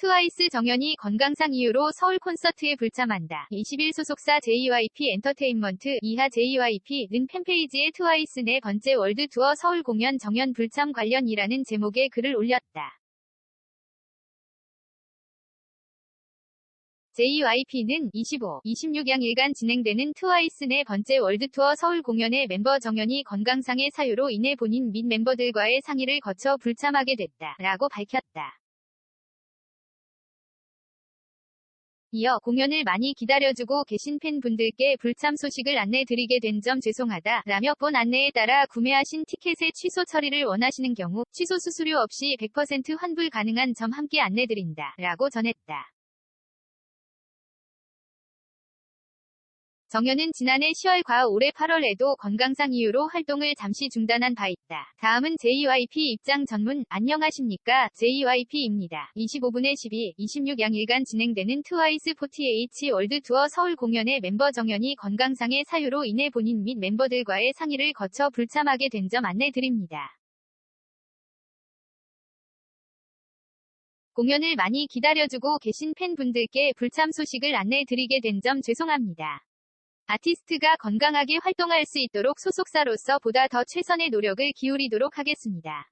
트와이스 정연이 건강상 이유로 서울 콘서트에 불참한다. 20일 소속사 JYP 엔터테인먼트 이하 JYP는 팬페이지에 트와이스 네 번째 월드 투어 서울 공연 정연 불참 관련이라는 제목의 글을 올렸다. JYP는 25, 26양일간 진행되는 트와이스 네 번째 월드투어 서울 공연의 멤버 정연이 건강상의 사유로 인해 본인 및 멤버들과의 상의를 거쳐 불참하게 됐다. 라고 밝혔다. 이어 공연을 많이 기다려주고 계신 팬분들께 불참 소식을 안내드리게 된 점 죄송하다 라며 본 안내에 따라 구매하신 티켓의 취소 처리를 원하시는 경우 취소 수수료 없이 100% 환불 가능한 점 함께 안내드린다 라고 전했다. 정현은 지난해 10월과 올해 8월에도 건강상 이유로 활동을 잠시 중단한 바 있다. 다음은 JYP 입장 전문 안녕하십니까 JYP입니다. 25분에 12, 26 양일간 진행되는 트와이스 48 월드 투어 서울 공연의 멤버 정현이 건강상의 사유로 인해 본인 및 멤버들과의 상의를 거쳐 불참하게 된 점 안내드립니다. 공연을 많이 기다려주고 계신 팬분들께 불참 소식을 안내드리게 된 점 죄송합니다. 아티스트가 건강하게 활동할 수 있도록 소속사로서 보다 더 최선의 노력을 기울이도록 하겠습니다.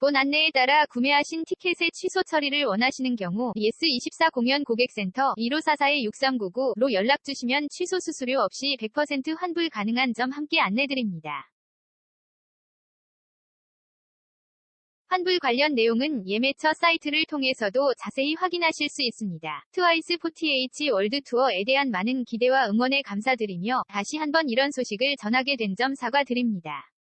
본 안내에 따라 구매하신 티켓의 취소 처리를 원하시는 경우 예스24 공연 고객센터 1544-6399로 연락 주시면 취소 수수료 없이 100% 환불 가능한 점 함께 안내드립니다. 환불 관련 내용은 예매처 사이트를 통해서도 자세히 확인하실 수 있습니다. 트와이스 48 월드 투어에 대한 많은 기대와 응원에 감사드리며 다시 한번 이런 소식을 전하게 된 점 사과드립니다.